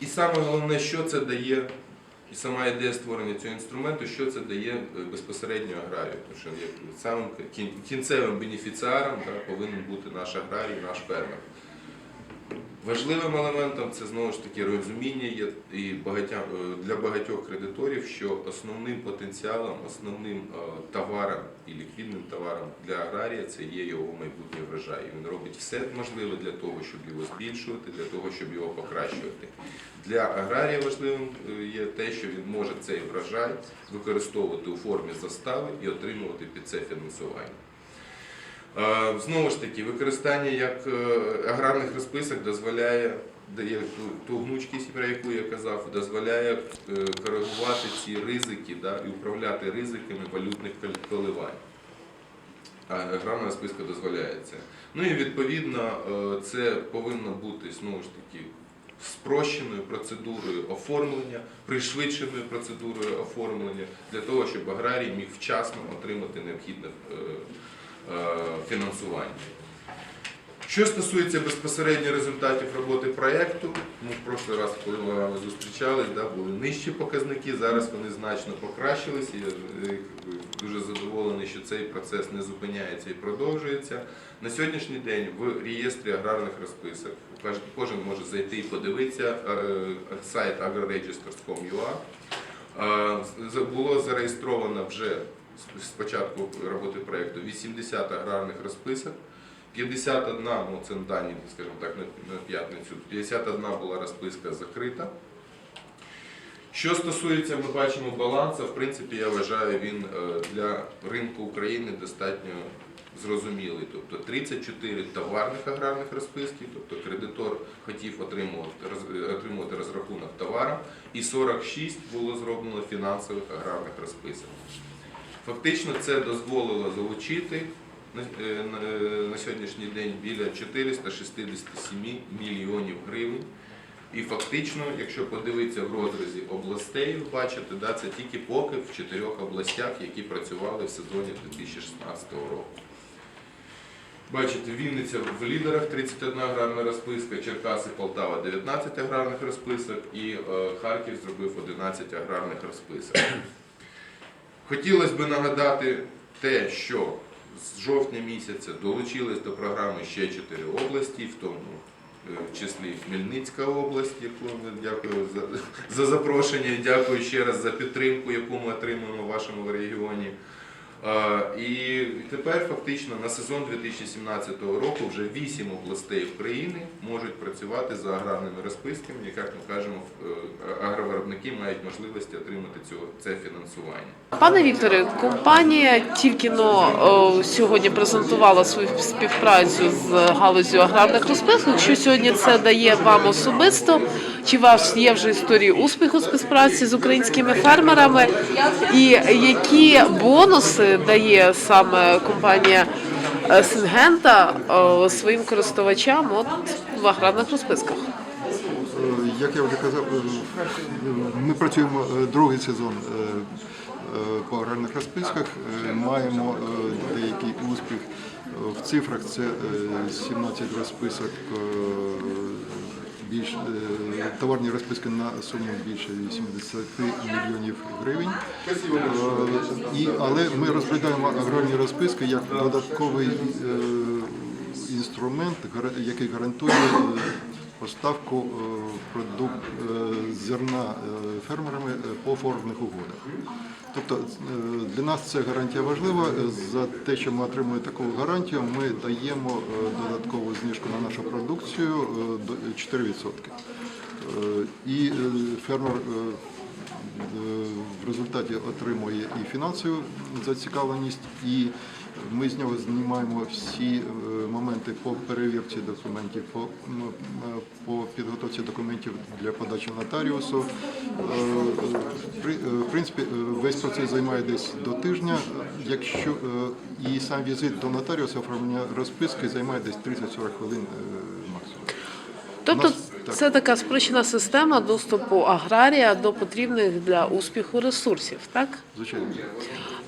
І саме головне, що це дає, і сама ідея створення цього інструменту, що це дає е, безпосередньо аграрію. Тому що самим кінцевим бенефіціаром так, повинен бути наш аграрій, наш фермер. Важливим елементом це знову ж таки розуміння є і багатя, е, для багатьох кредиторів, що основним потенціалом, основним е, товаром і ліквідним товаром для аграрія це є його майбутній врожай. Він робить все можливе для того, щоб його збільшувати, для того, щоб його покращувати. Для аграрія важливим е, є те, що він може цей врожай використовувати у формі застави і отримувати під це фінансування. Е, Знову ж таки, використання як е, аграрних розписок дозволяє, ту, гнучкість, про яку я казав, дозволяє е, коригувати ці ризики да, і управляти ризиками валютних коливань. Аграрна розписка дозволяє це. Ну і відповідно це повинно бути знову ж таки спрощеною процедурою оформлення, пришвидшеною процедурою оформлення для того, щоб аграрій міг вчасно отримати необхідне фінансування. Що стосується безпосередньо результатів роботи проєкту, ну, в прошлий раз, коли ми зустрічались, да, були нижчі показники, зараз вони значно покращились. Я е, дуже задоволений, що цей процес не зупиняється і продовжується. На сьогоднішній день в реєстрі аграрних розписок кожен- може зайти і подивитися е, сайт agroregisters.com.ua. Е, Було зареєстровано вже з- початку роботи проєкту 80 аграрних розписок. 51, ну це дані, скажімо так, на на п'ятницю, 51 була розписка закрита. Що стосується, ми бачимо балансу, в принципі, я вважаю, він е, для ринку України достатньо зрозумілий. Тобто 34 товарних аграрних розписки, тобто кредитор хотів отримувати, отримувати розрахунок товару, і 46 було зроблено фінансових аграрних розписок. Фактично це дозволило залучити на, е, е, сьогоднішній день біля 467 мільйонів гривень. І фактично, якщо подивитися в розрізі областей, бачите, да, це тільки поки в чотирьох областях, які працювали в сезоні 2016 року. Бачите, Вінниця в лідерах 31 аграрна розписка, Черкаси, Полтава 19 аграрних розписок і е, Харків зробив 11 аграрних розписок. Хотілося б нагадати те, що з жовтня місяця долучились до програми ще чотири області, в тому е, числі Хмельницька область, яку дякую за, за запрошення дякую ще раз за підтримку, яку ми отримуємо в вашому регіоні. Е, І тепер фактично на сезон 2017 року вже 8 областей України можуть працювати за аграрними розписками, як ми кажемо, е, агровиробники мають можливості отримати цього, це фінансування. Пане Вікторе, компанія тільки но сьогодні презентувала свою співпрацю з галузю аграрних розписок. Що сьогодні це дає вам особисто? Чи у вас є вже історії успіху співпраці з українськими фермерами? І які бонуси дає саме компанія е, Сингента своїм користувачам от в аграрних розписках? Е, Як я вже казав, е, ми працюємо е, другий сезон е, е, по аграрних розписках. Е, Маємо е, деякий успіх Е, в цифрах. Це е, 17 розписок. Більш е, товарні розписки на суму більше 80 мільйонів гривень. Е, І, але ми розглядаємо аграрні розписки як додатковий е, інструмент, який гарантує поставку продук, е, зерна фермерами по форвардних угодах. Тобто для нас це гарантія важлива. За те, що ми отримуємо таку гарантію, ми даємо додаткову нашу продукцію е, до 4%. Е, І е, фермер в результаті отримує і фінансову зацікавленість, і ми з нього знімаємо всі е, моменти по перевірці документів, по, е, по підготовці документів для подачі нотаріусу. Е, В принципі, весь процес займає десь до тижня. Якщо і сам візит до нотаріуса оформлення розписки займає десь 30-40 хвилин максимум. Тобто. Це така спрощена система доступу аграрія до потрібних для успіху ресурсів, так? Звичайно.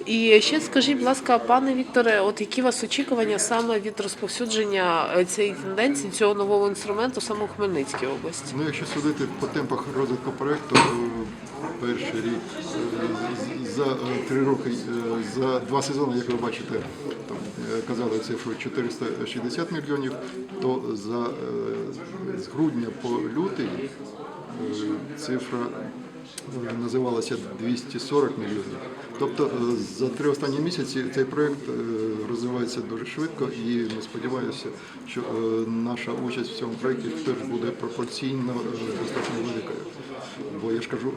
І ще скажіть, будь ласка, пане Вікторе, от які у вас очікування саме від розповсюдження е, цієї тенденції цього нового інструменту саме у Хмельницькій області? Ну, якщо судити по темпах розвитку проєкту, е, перший рік е, за е, три роки, за два сезони, як ви бачите, там казали цифру 460 мільйонів, то за з грудня по лютий цифра називалася 240 мільйонів. Тобто е, за три останні місяці цей проєкт е, розвивається дуже швидко, і ми сподіваємося, що е, наша участь в цьому проєкті теж буде пропорційно достатньо великою. Бо я ж кажу,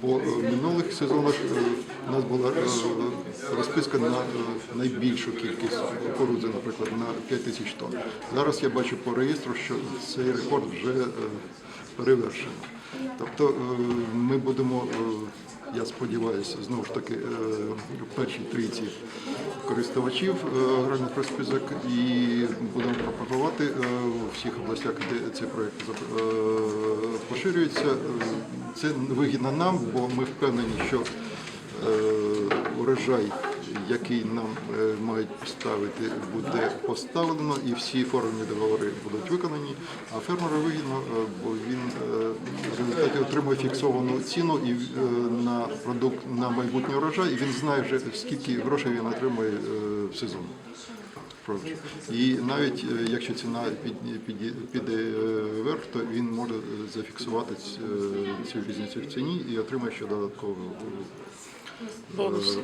по минулих сезонах у нас була розписка на найбільшу кількість кукурудзи, наприклад, на 5 тисяч тонн. Зараз я бачу по реєстру, що цей рекорд вже перевершено. Тобто е, ми будемо, е, я сподіваюся, знову ж таки, е, в першій трійці користувачів аграрних розписок і будемо пропагувати у всіх областях, де зап- е, поширюється. Це вигідно нам, бо ми впевнені, що урожай, який нам е, мають поставити, буде поставлено, і всі формні договори будуть виконані. А фермеру вигідно, е, бо він е, в результаті отримує фіксовану ціну і на продукт на майбутній урожай, і він знає вже скільки грошей він отримує в сезон. І навіть якщо ціна під- під- піде вверх, то він може зафіксувати цю різницю в ціні і отримає ще додатковий е, Бонус. е.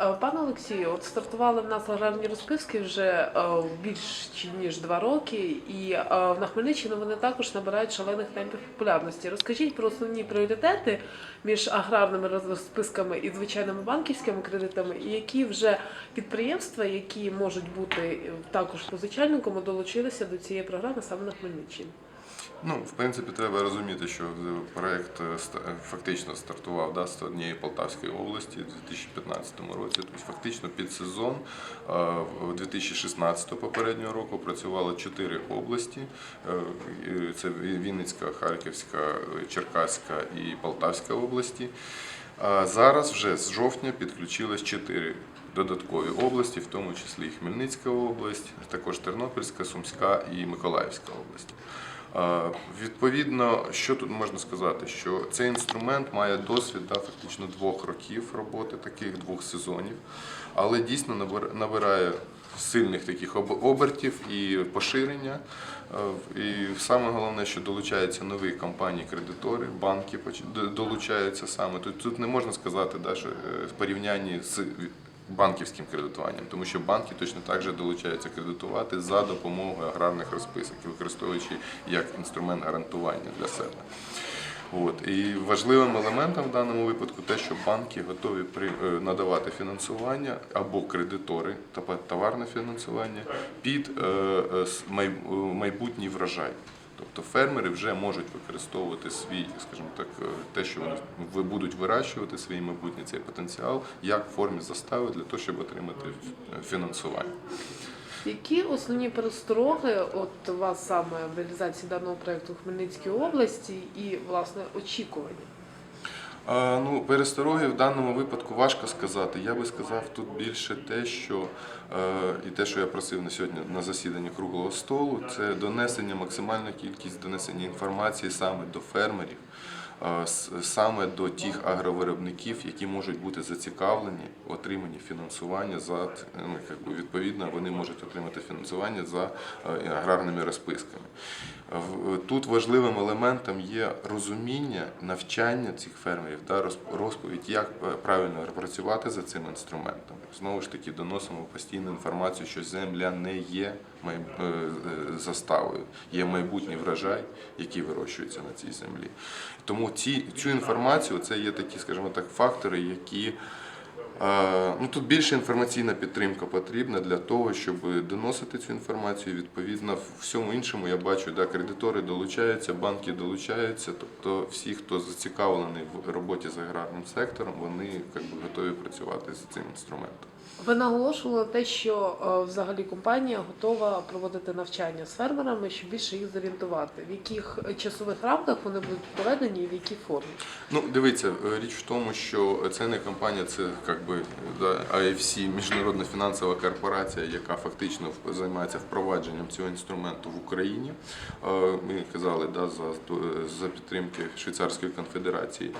Е, Пане Олексію, от стартували в нас аграрні розписки вже е, більш ніж два роки, і на Хмельниччині вони також набирають шалених темпів популярності. Розкажіть про основні пріоритети між аграрними розписками і звичайними банківськими кредитами, і які вже підприємства, які можуть бути також позичальниками, долучилися до цієї програми саме на Хмельниччині. Ну, в принципі, треба розуміти, що е, проект е, е, фактично стартував да, з однієї Полтавської області у 2015 році. Тобто, фактично під сезон е, 2016 попереднього року працювало чотири області: Е, це Вінницька, Харківська, е, Черкаська і Полтавська області. А зараз вже з жовтня підключилось чотири додаткові області, в тому числі і Хмельницька область, також Тернопільська, Сумська і Миколаївська область. Відповідно, що тут можна сказати, що цей інструмент має досвід да, фактично двох років роботи, таких двох сезонів, але дійсно набир- набирає сильних таких об- обертів і поширення. І саме головне, що долучаються нові компанії-кредитори, банки долучаються саме. Тут, тут не можна сказати, да, що е, в порівнянні з банківським кредитуванням, тому що банки точно так же долучаються кредитувати за допомогою аграрних розписок, використовуючи як інструмент гарантування для себе. От. І важливим елементом в даному випадку те, що банки готові при, е, надавати фінансування або кредитори та товарне фінансування під е, е, май- майбутній врожай. Тобто фермери вже можуть використовувати свій, скажімо так, е, те, що вони будуть вирощувати свій майбутній цей потенціал, як в формі застави для того, щоб отримати е, фінансування. Які основні перестороги от вас саме в реалізації даного проекту в Хмельницькій області і власне очікування? Ну, перестороги в даному випадку важко сказати. Я би сказав тут більше те, що е, і те, що я просив на сьогодні на засіданні круглого столу, це донесення, максимальна кількість донесення інформації саме до фермерів, саме до тих агровиробників, які можуть бути зацікавлені в отриманні фінансування за ну, як би, відповідно, вони можуть отримати фінансування за е, аграрними розписками. Тут важливим елементом є розуміння, навчання цих фермерів та роз- розповідь, як е, правильно працювати за цим інструментом. Знову ж таки, доносимо постійну інформацію, що земля не є е, е, заставою, є майбутній врожай, який вирощується на цій землі. Тому ці, цю інформацію це є такі, скажімо так, фактори, які Е, Ну, тут більше інформаційна підтримка потрібна для того, щоб доносити цю інформацію. Відповідно, в всьому іншому я бачу, да, кредитори долучаються, банки долучаються. Тобто всі, хто зацікавлений в роботі з аграрним сектором, вони би, готові працювати з цим інструментом. Ви наголошували те, що е, взагалі компанія готова проводити навчання з фермерами, щоб більше їх зорієнтувати. В яких часових рамках вони будуть проведені і в якій формі? Ну, дивіться, е, річ в тому, що це не компанія, це як би IFC, міжнародна фінансова корпорація, яка фактично займається впровадженням цього інструменту в Україні. Е, Ми казали да, за, за підтримки Швейцарської конфедерації.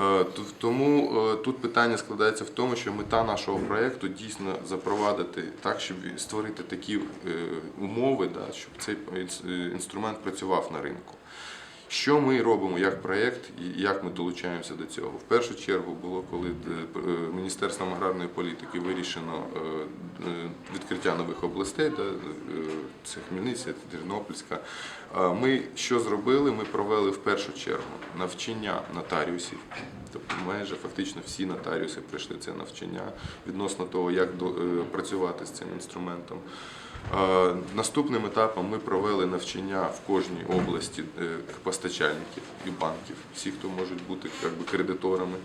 Е, Тому е, тут питання складається в тому, що мета нашого проєкту дійсно запровадити так, щоб створити такі е, умови, щоб цей інс- інструмент працював на ринку. Що ми робимо як проєкт і як ми долучаємося до цього? В першу чергу було, коли е, Міністерством аграрної політики вирішено е, е, відкриття нових областей, це Хмельницька, Тернопільська. Ми що зробили? Ми провели в першу чергу навчання нотаріусів. Тобто майже фактично всі нотаріуси пройшли це навчання відносно того, як працювати з цим інструментом. Е, Наступним етапом ми провели навчання в кожній області е, постачальників і банків, всі, хто можуть бути би, кредиторами.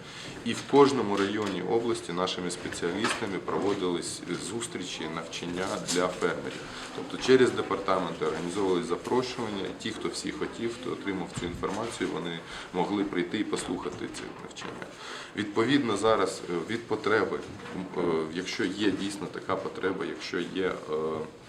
І в кожному районі області нашими спеціалістами проводились зустрічі, навчання для фермерів. Тобто через департаменти організовували запрошування. Ті, хто всі хотів, хто отримав цю інформацію, вони могли прийти і послухати це навчання. Відповідно, зараз е, від потреби, якщо є дійсно така потреба, якщо є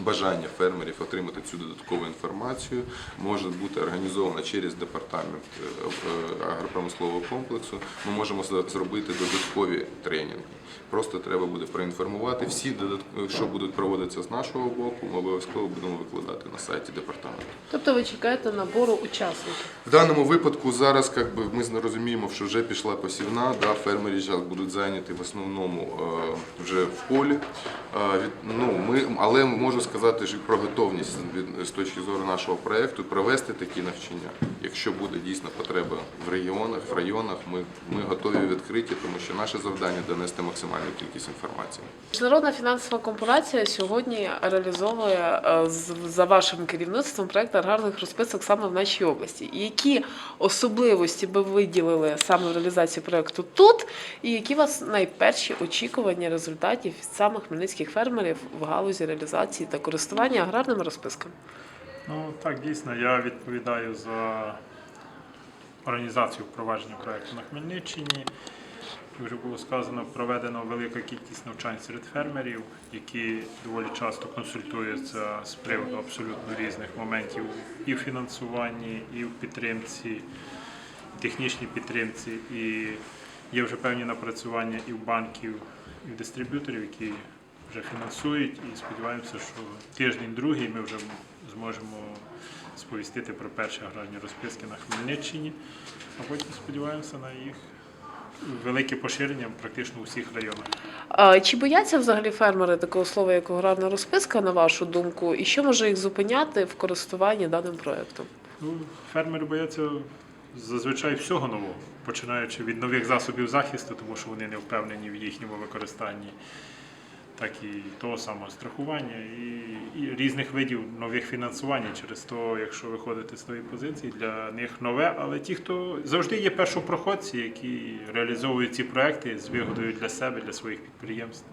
бажання фермерів отримати цю додаткову інформацію, може бути організована через департамент е, е, агропромислового комплексу. Ми можемо зробити додаткові тренінги. Просто треба буде проінформувати всі додаткові, що будуть проводитися з нашого боку. Ми обов'язково будемо викладати на сайті департаменту. Тобто ви чекаєте набору учасників. В даному випадку зараз как би, ми розуміємо, що вже пішла посівна, да, фермери зараз будуть зайняті в основному е, вже в полі. Ну, ми, але можу сказати що про готовність з точки зору нашого проєкту провести такі навчання. Якщо буде дійсно потреба в регіонах, в районах, ми, ми готові відкриті, тому що наше завдання донести максимальну кількість інформації. Міжнародна фінансова корпорація сьогодні реалізовує е, за вашим керівництвом проект аграрних розписок саме в нашій області. Які особливості би виділили саме в реалізації проекту тут, і які у вас найперші очікування результатів від саме хмельницьких фермерів в галузі реалізації та користування аграрними розписками? Ну так, дійсно, я відповідаю за організацію впровадження проєкту на Хмельниччині. Вже було сказано, проведено велика кількість навчань серед фермерів, які доволі часто консультуються з приводу абсолютно різних моментів і в фінансуванні, і в підтримці, технічній підтримці. І є вже певні напрацювання і в банків, і в дистриб'юторів, які вже фінансують. І сподіваємося, що тиждень-другий ми вже зможемо сповістити про перші аграрні розписки на Хмельниччині, а потім сподіваємося на їх велике поширення практично у всіх районах. А Чи бояться взагалі фермери такого слова, як аграрна розписка, на вашу думку, і що може їх зупиняти в користуванні даним проектом? Ну, фермери бояться зазвичай всього нового, починаючи від нових засобів захисту, тому що вони не впевнені в їхньому використанні, так і того самого страхування і, і різних видів нових фінансування. Через то, якщо виходити з тої позиції, для них нове. Але ті, хто завжди є першопроходці, які реалізовують ці проекти з вигодою для себе, для своїх підприємств.